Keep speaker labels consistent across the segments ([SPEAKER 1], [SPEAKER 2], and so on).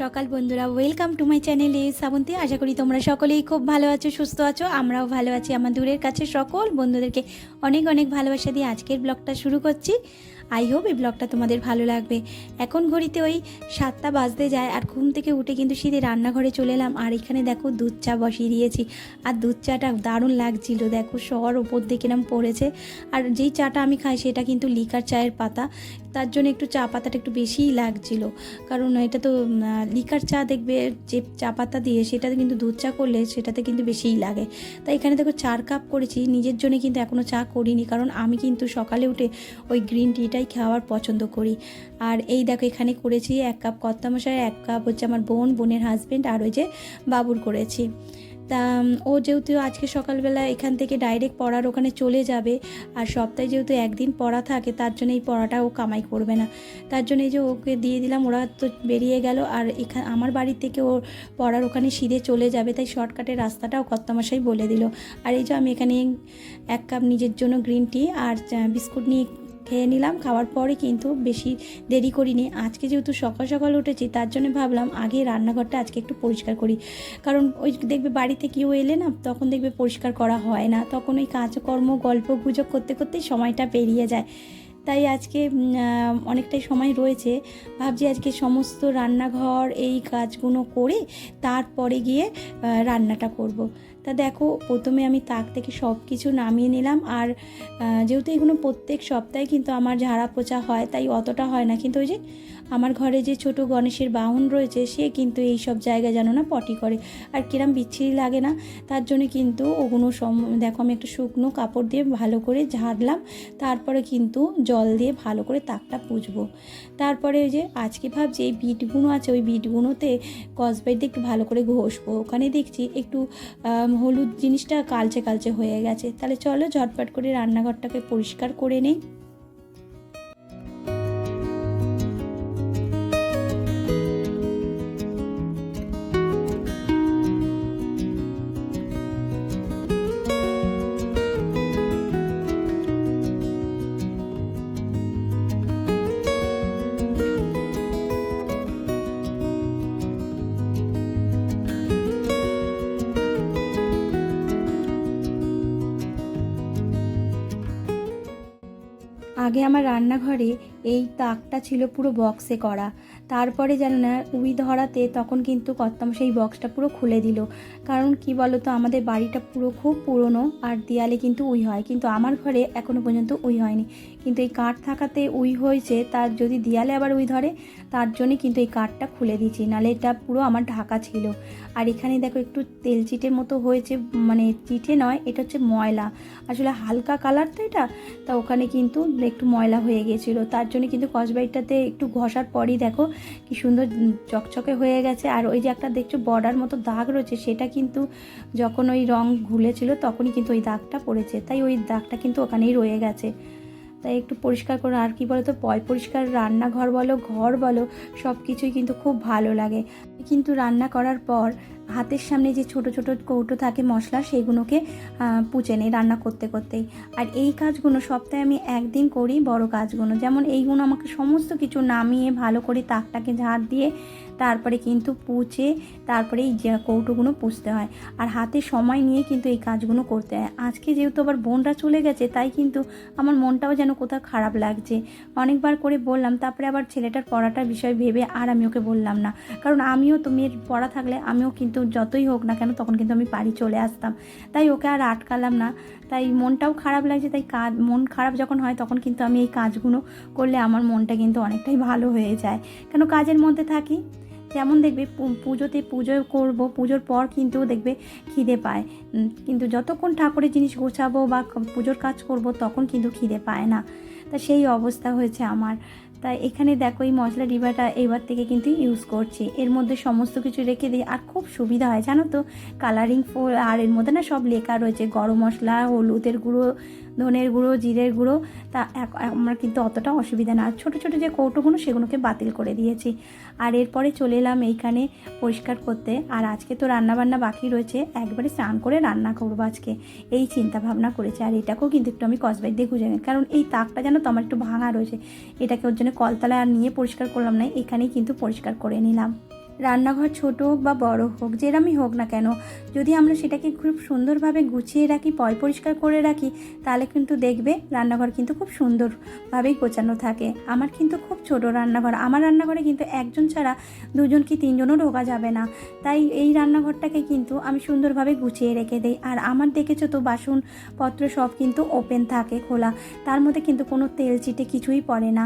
[SPEAKER 1] সকাল বন্ধুরা। Welcome to my channel এ শ্রাবন্তী আশা করি তোমরা সকলেই খুব ভালো আছো, সুস্থ আছো। আমরাও ভালো আছি। আমার দূরের কাছে সকল বন্ধুদেরকে অনেক অনেক ভালোবাসা দিয়ে আজকের ব্লগটা শুরু করছি। আই হোপ এই ব্লগটা তোমাদের ভালো লাগবে। এখন ঘড়িতে ওই সাতটা বাজতে যায় আর ঘুম থেকে উঠে কিন্তু সিধে রান্নাঘরে চলে এলাম। আর এখানে দেখো দুধ চা বসিয়ে দিয়েছি। আর দুধ চাটা দারুণ লাগছিল। দেখো শহর ওপর দিকে নাম পড়েছে। আর যেই চাটা আমি খাই সেটা কিন্তু লিকার চায়ের পাতা। তার জন্য একটু চা পাতাটা একটু বেশিই লাগছিল। কারণ এটা তো লিকার চা দেখবে, যে চা পাতা দিয়ে সেটাতে কিন্তু দুধ চা করলে সেটাতে কিন্তু বেশিই লাগে। তাই এখানে দেখো চার কাপ করেছি, নিজের জন্য কিন্তু এখনও চা করিনি, কারণ আমি কিন্তু সকালে উঠে ওই গ্রিন টিটাই খাওয়ার পছন্দ করি। আর এই দেখো এখানে করেছি এক কাপ কর্তামশাই, এক কাপ হচ্ছে আমার বোন, বোনের হাজবেন্ড আর ওই যে বাবুর করেছি। তা ও যেহেতু আজকে সকালবেলা এখান থেকে ডাইরেক্ট পড়ার ওখানে চলে যাবে, আর সপ্তাহে যেহেতু একদিন পড়া থাকে, তার জন্য এই পড়াটা ও কামাই করবে না। তার জন্য এই যে ওকে দিয়ে দিলাম, ওরা তো বেরিয়ে গেল, আর এখানে আমার বাড়ি থেকে ওর পড়ার ওখানে সিঁড়ে চলে যাবে, তাই শর্টকাটের রাস্তাটাও কর্তামশাই বলে দিল। আর এই যে আমি এখানে এক কাপ নিজের জন্য গ্রিন টি আর বিস্কুট নিয়ে খেয়ে নিলাম, খাওয়ার পরে কিন্তু বেশি দেরি করিনি। আজকে যেহেতু সকাল সকাল উঠেছি, তার জন্য ভাবলাম আগে রান্নাঘরটা আজকে একটু পরিষ্কার করি। কারণ ওই দেখবে বাড়িতে কেউ এলে না, তখন দেখবে পরিষ্কার করা হয় না। তখন ওই কাজকর্ম, গল্প, গুজব করতে করতেই সময়টা পেরিয়ে যায়। তাই আজকে অনেকটাই সময় রয়েছে। ভাবছি আজকে সমস্ত রান্নাঘর, এই কাজগুলো করে তারপরে গিয়ে রান্নাটা করব। তা দেখো, প্রথমে আমি তাক থেকে সব কিছু নামিয়ে নিলাম আর যেহেতু এগুলো প্রত্যেক সপ্তাহে কিন্তু আমার ঝাড়া পোচা হয়, তাই অতটা হয় না। কিন্তু ওই যে আমার ঘরে যে ছোট গণেশের বাহন রয়েছে, সে কিন্তু এই সব জায়গায় যেন না পটি করে। আর কিরম বিচ্ছিরি লাগে না, তার জন্য কিন্তু ওগুলো সম, দেখো আমি একটা শুকনো কাপড় দিয়ে ভালো করে ঝাড়লাম, তারপরে কিন্তু জল দিয়ে ভালো করে তাকটা পুজবো। তারপরে ওই যে আজকে ভাবছি এই বিটগুলো আছে, ওই বিটগুলোতে কসবাইট দিয়ে একটু ভালো করে ঘষবো। ওখানে দেখছি একটু হলুদ জিনিসটা কালচে কালচে হয়ে গেছে। তাহলে চলো ঝটপট করে রান্নাঘরটাকে পরিষ্কার করে নেই। আগে আমার রান্নাঘরে এই তাকটা ছিল পুরো বক্সে করা। তারপরে যেন না উই ধরাতে তখন কিন্তু কর্তাম সেই বক্সটা পুরো খুলে দিল। কারণ কি বলো তো আমাদের বাড়িটা পুরো খুব পুরনো আর দেয়ালে কিন্তু উই হয়। কিন্তু আমার ঘরে এখনও পর্যন্ত উই হয়নি। কিন্তু এই কাঠ থাকাতে উই হয়েছে, তার যদি দেয়ালে আবার উই ধরে, তার জন্যই কিন্তু এই কাঠটা খুলে দিচ্ছি নাহলে এটা পুরো আমার ঢাকা ছিল। আর এখানে দেখো একটু তেল চিটের মতো হয়েছে মানে চিটে নয়, এটা হচ্ছে ময়লা। আসলে হালকা কালার তো এটা, তা ওখানে কিন্তু একটু ময়লা হয়ে গিয়েছিল তার জন্য কিন্তু কসবাইটাতে একটু ঘষার পরই দেখো কি সুন্দর চকচকে হয়ে গেছে। আর ওই যে একটা দেখছ বর্ডার মতো দাগ রয়েছে, সেটা কিন্তু যখন ওই রং ঘুলেছিল তখনই কিন্তু ওই দাগটা পড়েছে। তাই ওই দাগটা কিন্তু ওখানেই রয়ে গেছে। তাই একটু পরিষ্কার করে। আর কি বলো তো পয় পরিষ্কার রান্নাঘর বলো, ঘর বলো সব কিছুই কিন্তু খুব ভালো লাগে। কিন্তু রান্না করার পর হাতের সামনে যে ছোট ছোট কৌটো থাকে মশলা, সেগুলোকে পুঁছে নেই রান্না করতে করতেই। আর এই কাজগুলো সপ্তাহে আমি একদিন করি বড় কাজগুলো। যেমন এইগুলো আমাকে সমস্ত কিছু নামিয়ে ভালো করে তাকটাকে ঝাড় দিয়ে তারপরে কিন্তু পুছে তারপরে এই কৌটোগুলো পুষতে হয়। আর হাতে সময় নিয়ে কিন্তু এই কাজগুলো করতে হয়। আজকে যেহেতু আবার বোনরা চলে গেছে, তাই কিন্তু আমার মনটাও যেন কোথাও খারাপ লাগছে। অনেকবার করে বললাম, তারপরে আবার ছেলেটার পড়াটার বিষয় ভেবে আর আমি ওকে বললাম না। কারণ আমিও তো মেয়ের পড়া থাকলে আমিও কিন্তু যতই হোক না কেন, তখন কিন্তু আমি বাড়ি চলে আসতাম। তাই ওকে আর আটকালাম না। তাই মনটাও খারাপ লাগছে, তাই কাজ মন খারাপ যখন হয়, তখন কিন্তু আমি এই কাজগুলো করলে আমার মনটা কিন্তু অনেকটাই ভালো হয়ে যায়। কেন কাজের মধ্যে থাকি? যেমন দেখবে পুজোতে পুজো করব, পুজোর পর কিন্তু দেখবে খিদে পায়। কিন্তু যতক্ষণ ঠাকুরের জিনিস গোছাবো বা পুজোর কাজ করব, তখন কিন্তু খিদে পায় না। তা সেই অবস্থা হয়েছে আমার। তাই এখানে দেখো এই মশলা ডিবাটা এবার থেকে কিন্তু ইউজ করছি। এর মধ্যে সমস্ত কিছু রেখে দিই। আর খুব সুবিধা হয়, জানো তো? কালারিং ফুল আর এর মধ্যে না সব লেখা রয়েছে। গরম মশলা, হলুদের গুঁড়ো ধনের গুঁড়ো, জিরের গুঁড়ো, তা আমার কিন্তু অতটা অসুবিধা না। আর ছোটো ছোটো যে কৌটোগুলো, সেগুলোকে বাতিল করে দিয়েছি। আর এরপরে চলে এলাম এইখানে পরিষ্কার করতে। আর আজকে তো রান্না বান্না বাকি রয়েছে। একবারে স্নান করে রান্না করব আজকে। এই চিন্তা ভাবনা করেছে। আর এটাকেও কিন্তু একটু আমি কসবাইট দিয়ে গুঁজে কারণ এই তাকটা যেন তো আমার একটু ভাঙা রয়েছে। এটাকে ওর জন্য কলতলায় আর নিয়ে পরিষ্কার করলাম না। এখানেই কিন্তু পরিষ্কার করে নিলাম। রান্নাঘর ছোট হোক বা বড় হোক, যেরমই হোক না কেন, যদি আমরা সেটাকে খুব সুন্দরভাবে গুছিয়ে রাখি, পয় পরিষ্কার করে রাখি, তাহলে কিন্তু দেখবে রান্নাঘর কিন্তু খুব সুন্দরভাবেই গোছানো থাকে। আমার কিন্তু খুব ছোট রান্নাঘর, আমার রান্নাঘরে কিন্তু একজন ছাড়া দুজন কি তিনজনও ঢোকা যাবে না। তাই এই রান্নাঘরটাকে কিন্তু আমি সুন্দরভাবে গুছিয়ে রেখে দিই। আর আমার দেখেছ তো, বাসনপত্র সব কিন্তু ওপেন থাকে খোলা, তার মধ্যে কিন্তু কোনো তেল চিটে কিছুই পড়ে না।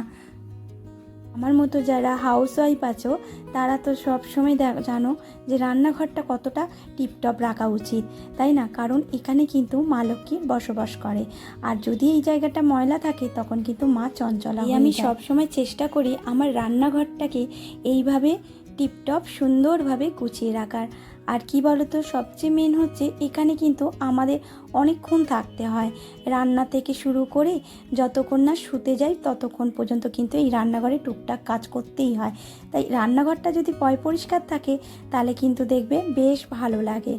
[SPEAKER 1] আমার মতো যারা হাউস ওয়াইফ আছো তারা তো সবসময় দেখ- জানো যে রান্নাঘরটা কতটা টিপটপ রাখা উচিত তাই না? কারণ এখানে কিন্তু মা লক্ষ্মী বসবাস করে। আর যদি এই জায়গাটা ময়লা থাকে তখন কিন্তু মা চঞ্চলা
[SPEAKER 2] হয়ে
[SPEAKER 1] আমি
[SPEAKER 2] সবসময়
[SPEAKER 1] সব সময় চেষ্টা করি আমার রান্নাঘরটাকে এইভাবে টিপটপ সুন্দরভাবে গুছিয়ে রাখার। আর কি বলতো, সবচেয়ে মেন হচ্ছে এখানে কিন্তু আমাদের অনেকক্ষণ থাকতে হয়। রান্না থেকে শুরু করে যতক্ষণ না শুতে যাই ততক্ষণ পর্যন্ত কিন্তু এই রান্নাঘরে টুকটাক কাজ করতেই হয়। তাই রান্নাঘরটা যদি পয় পরিষ্কার থাকে তাহলে কিন্তু দেখবে বেশ ভালো লাগে।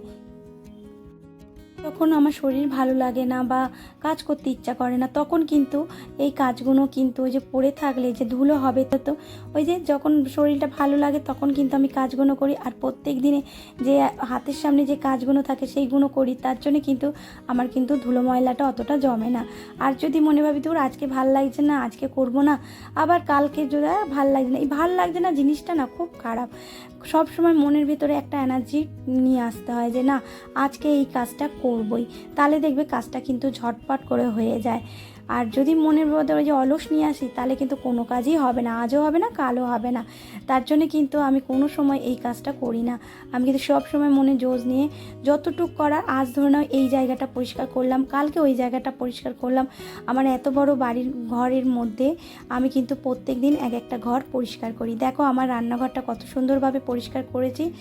[SPEAKER 1] তখন আমার শরীর ভালো লাগে না বা কাজ করতে ইচ্ছা করে না, তখন কিন্তু এই কাজগুলো কিন্তু ওই যে পড়ে থাকলে যে ধুলো হবে তো তো, ওই যে যখন শরীরটা ভালো লাগে তখন কিন্তু আমি কাজগুলো করি। আর প্রত্যেক দিনে যে হাতের সামনে যে কাজগুলো থাকে সেইগুলো করি, তার জন্য কিন্তু আমার কিন্তু ধুলো ময়লাটা অতটা জমে না। আর যদি মনে ভাবি তোর আজকে ভালো লাগছে না, আজকে করব না, আবার কালকে যদি ভালো লাগছে না। এই ভালো লাগছে না জিনিসটা না খুব খারাপ। সব সময় মনের ভিতরে একটা এনার্জি নিয়ে আসতে হয় যে, না, আজকে এই কাজটা করবই। তাহলে দেখবে কাজটা কিন্তু ঝটপট করে হয়ে যায়। আর যদি মনের ভিতরে যে অলস নিয়ে আসি, তাহলে কিন্তু কোনো কাজই হবে না, আজও হবে না, কালও হবে না। তার জন্য কিন্তু আমি কোনো সময় এই কাজটা করি না। আমি কিন্তু সব সময় মনে জোজ নিয়ে যতটুক করার, আজ ধরে নাও এই জায়গাটা পরিষ্কার করলাম, কালকে ওই জায়গাটা পরিষ্কার করলাম। আমার এত বড় বাড়ির ঘরের মধ্যে আমি কিন্তু প্রত্যেক দিন এক একটা ঘর পরিষ্কার করি। দেখো আমার রান্নাঘরটা কত সুন্দরভাবে পরিষ্কার করেছি।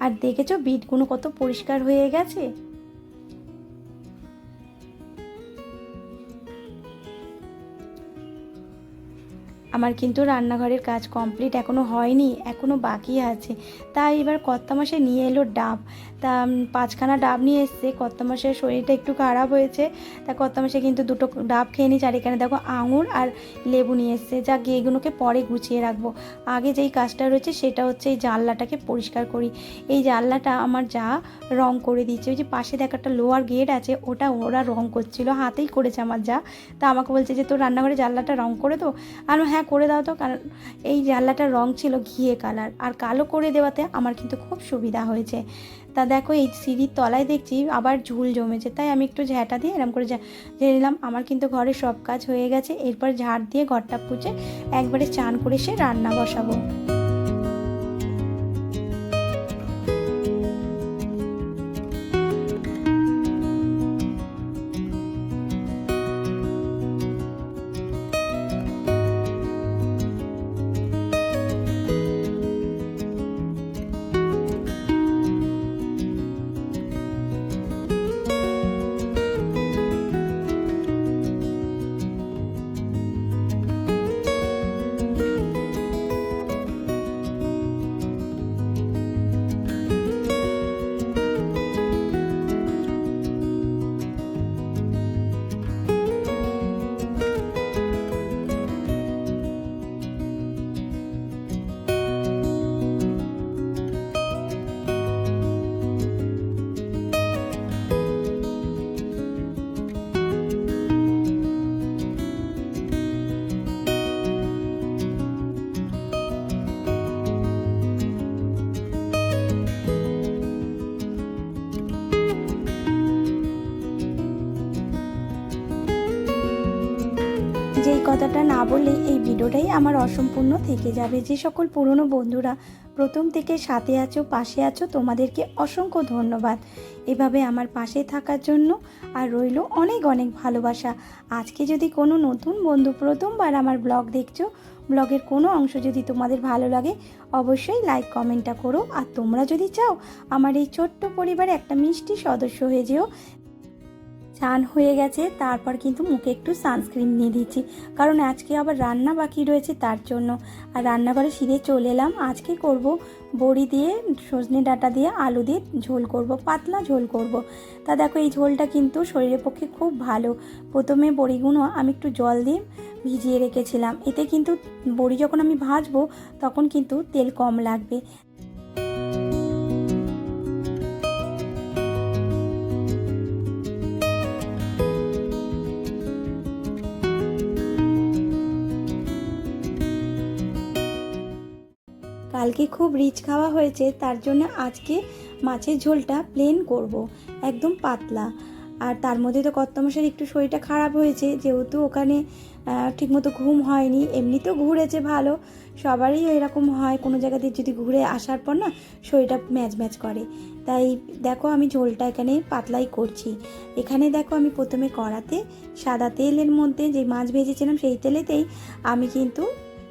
[SPEAKER 1] আর দেখেছ, বিটগুলো কত পরিষ্কার হয়ে গেছে? আমার কিন্তু রান্নাঘরের কাজ কমপ্লিট এখনও হয়নি এখনও বাকি আছে। তাই এবার কর্তা মাসে নিয়ে এলো ডাব। তা পাঁচখানা ডাব নিয়ে এসছে। কর্তা মাসের শরীরটা একটু খারাপ হয়েছে। তা কর্তা মাসে কিন্তু দুটো ডাব খেয়ে নিচ্ছে আর এখানে দেখো আঙুর আর লেবু নিয়ে এসছে। যা এগুলোকে পরে গুছিয়ে রাখব। আগে যেই কাজটা রয়েছে সেটা হচ্ছে এই জানলাটাকে পরিষ্কার করি। এই জানলাটা আমার যা রং করে দিচ্ছে ওই যে পাশে দেখা একটা লোয়ার গেট আছে ওটা ওরা রং করছিল হাতেই করেছে আমার যা। তা আমাকে বলছে যে তোর রান্নাঘরে জানলাটা রং করে তো আর আমি, হ্যাঁ করে দাও তো, কারণ এই জানলাটার রং ছিল ঘিয়ে কালার। আর কালো করে দেওয়াতে আমার কিন্তু খুব সুবিধা হয়েছে। তা দেখো, এই সিঁড়ির তলায় দেখছি আবার ঝুল জমেছে, তাই আমি একটু ঝ্যাঁটা দিয়ে এরম করে ঝেড়ে নিলাম। আমার কিন্তু ঘরে সব কাজ হয়ে গেছে, এরপর ঝাড় দিয়ে ঘরটা পুছে একবারে চান করে সে রান্না বসাবো। বললেই এই ভিডিওটাই আমার অসম্পূর্ণ থেকে যাবে। যে সকল পুরনো বন্ধুরা প্রথম থেকে সাথে আছো, পাশে আছো, তোমাদেরকে অসংখ্য ধন্যবাদ। এভাবে আমার পাশে থাকার জন্য আর রইল অনেক অনেক ভালোবাসা। আজকে যদি কোনো নতুন বন্ধু প্রথমবার আমার ব্লগ দেখছ, ব্লগের কোনো অংশ যদি তোমাদের ভালো লাগে, অবশ্যই লাইক, কমেন্টটা করো। আর তোমরা যদি চাও, আমার এই ছোট্ট পরিবারে একটা মিষ্টি সদস্য হয়ে যেও চান হয়ে গেছে, তারপর কিন্তু মুখে একটু সানস্ক্রিন নিয়ে দিচ্ছি। কারণ আজকে আবার রান্না বাকি রয়েছে তার জন্য। আর রান্নাঘরে সিঁড়ে চলে এলাম। আজকে করব বড়ি দিয়ে, সজনে ডাঁটা দিয়ে, আলু দিয়ে ঝোল করব, পাতলা ঝোল করব। তা দেখো, এই ঝোলটা কিন্তু শরীরের পক্ষে খুব ভালো। প্রথমে বড়িগুলো আমি একটু জল দিয়ে ভিজিয়ে রেখেছিলাম। এতে কিন্তু বড়ি যখন আমি ভাজবো, তখন কিন্তু তেল কম লাগবে। কালকে খুব রিচ খাওয়া হয়েছে, তার জন্য আজকে মাছের ঝোলটা প্লেন করব, একদম পাতলা। আর তার মধ্যে তো কর্তমশার একটু শরীরটা খারাপ হয়েছে, যেহেতু ওখানে ঠিকমতো ঘুম হয়নি, এমনিতেও ঘুরেছে ভালো, সবারই এরকম হয়, কোনো জায়গাতে যদি ঘুরে আসার পর না, শরীরটা ম্যাচ ম্যাচ করে। তাই দেখো আমি ঝোলটা এখানে পাতলাই করছি। এখানে দেখো আমি প্রথমে কড়াতে সাদা তেলের মধ্যে যে মাছ ভেজেছিলাম সেই তেলেতেই আমি কিন্তু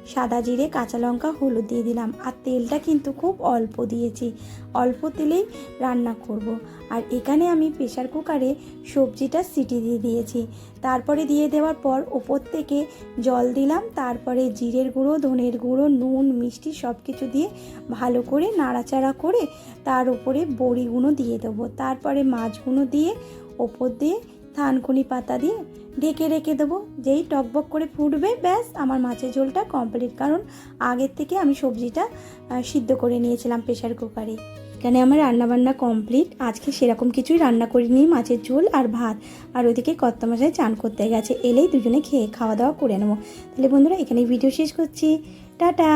[SPEAKER 1] সাদা জিরে, কাঁচা লঙ্কা, হলুদ দিয়ে দিলাম। আর তেলটা কিন্তু খুব অল্প দিয়েছি। অল্প তেলেই রান্না করব। আর এখানে আমি প্রেশার কুকারে সবজিটা সিটি দিয়ে দিয়েছি। তারপরে দিয়ে দেওয়ার পর ওপর থেকে জল দিলাম। তারপরে জিরের গুঁড়ো, ধনের গুঁড়ো, নুন, মিষ্টি সব কিছু দিয়ে ভালো করে নাড়াচাড়া করে তার উপরে বড়িগুলো দিয়ে দেবো। তারপরে মাছগুলো দিয়ে ওপর দিয়ে থানকুনি পাতা দিয়ে ঢেকে রেখে দেবো। যেই টকবক করে ফুটবে, ব্যাস, আমার মাছের ঝোলটা কমপ্লিট কারণ আগের থেকে আমি সবজিটা সিদ্ধ করে নিয়েছিলাম প্রেশার কুকারে। এখানে আমার রান্নাবান্না কমপ্লিট আজকে সেরকম কিছুই রান্না করিনি, মাছের ঝোল আর ভাত। আর ওইদিকে কত্তা মশাই চান করতে গেছে, এলেই দুজনে খেয়ে খাওয়া দাওয়া করে নেব। তাহলে বন্ধুরা এখানে ভিডিও শেষ করছি। টাটা!